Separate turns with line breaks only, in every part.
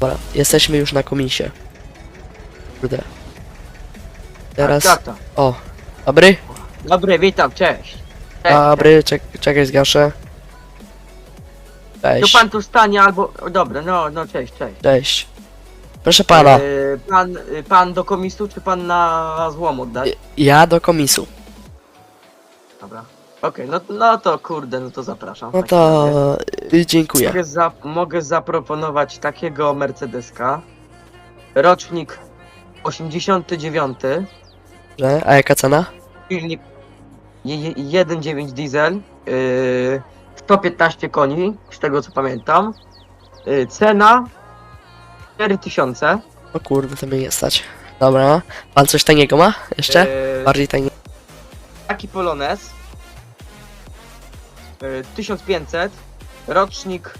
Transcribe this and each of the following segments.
Dobra, jesteśmy już na komisie. Kurde. Teraz...
Tak, tak.
O, dobry?
Dobry, witam, cześć. Cześć,
Dobry, czek czekaj, zgaszę.
Tu
Cześć,
pan tu stanie albo... O, dobra, no, no, cześć, cześć.
cześć. Proszę pana,
E, pan, y, pan do komisu, czy pan na złom oddać?
ja do komisu.
Dobra. Okej, no, no to kurde, no to zapraszam. w
No
takim razie.
to... y, dziękuję.
Mogę, za, mogę zaproponować takiego Mercedeska. Rocznik 89,
Że? A jaka cena?
silnik je- je- 1.9 diesel, yy, 115 koni, z tego co pamiętam. Yy, cena 4000.
O kurde, to mnie nie stać. Dobra, pan coś taniego ma? Jeszcze?
Yy,
Bardziej tanie.
taki Polones. Yy, 1500. Rocznik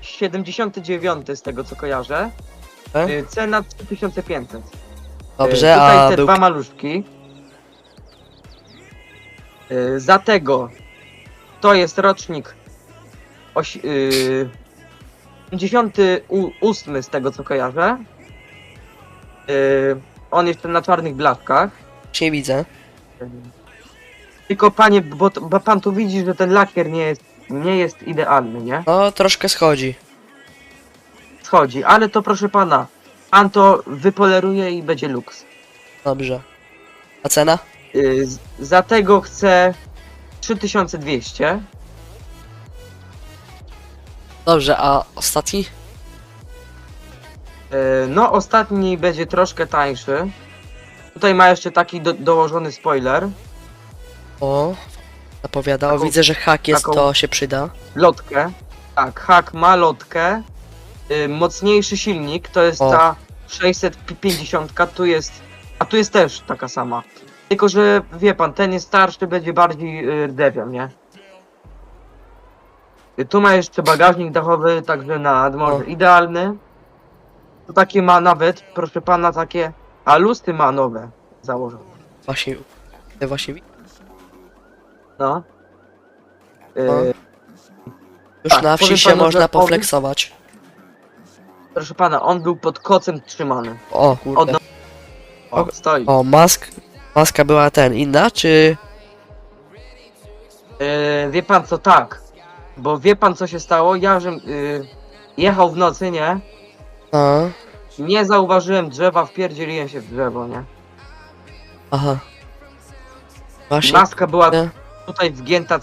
79 z tego co kojarzę.
E?
Yy, cena 3500.
Dobrze,
Yy, tutaj
a
te
był...
dwa maluszki. Za tego to jest rocznik oś, yy, 58 z tego co kojarzę. On jeszcze na czarnych blaszkach.
Nie widzę.
Tylko panie, bo, bo pan tu widzi, że ten lakier nie jest, nie jest idealny, nie?
No, troszkę schodzi.
Schodzi, ale to proszę pana, pan to wypoleruje i będzie luks.
Dobrze. A cena?
Yy, z- za tego chcę 3200.
Dobrze, a ostatni?
Yy, no, ostatni będzie troszkę tańszy. Tutaj ma jeszcze taki do, dołożony spoiler.
O, zapowiada. O,
Taką-
widzę, że hak jest,
taką-
to się przyda.
Lotkę. Tak, hak ma lotkę. Yy, mocniejszy silnik, to jest
O.
ta 650, tu jest, a tu jest też taka sama. Tylko, że wie pan, ten jest starszy, będzie bardziej rdzewian, nie? Yy, Tu ma jeszcze bagażnik dachowy, także na może
O.
idealny. Tu takie ma nawet, proszę pana, takie, a lusty ma nowe założone.
Właśnie, ja właśnie widzę.
No. Yy,
O. Już
Tak,
na wsi
powiem
się
panu,
można
że powiem-
poflexować.
Proszę pana, on był pod kocem trzymany.
O, kurde.
Od... O, stoi.
O, mask. Maska była ten, inna, czy...
Yy, wie pan co, tak. Bo wie pan co się stało? Ja, żem yy, jechał w nocy, nie?
A,
Nie zauważyłem drzewa, wpierdzieliłem się w drzewo, nie?
aha. Właśnie,
Maska była? Tutaj wgięta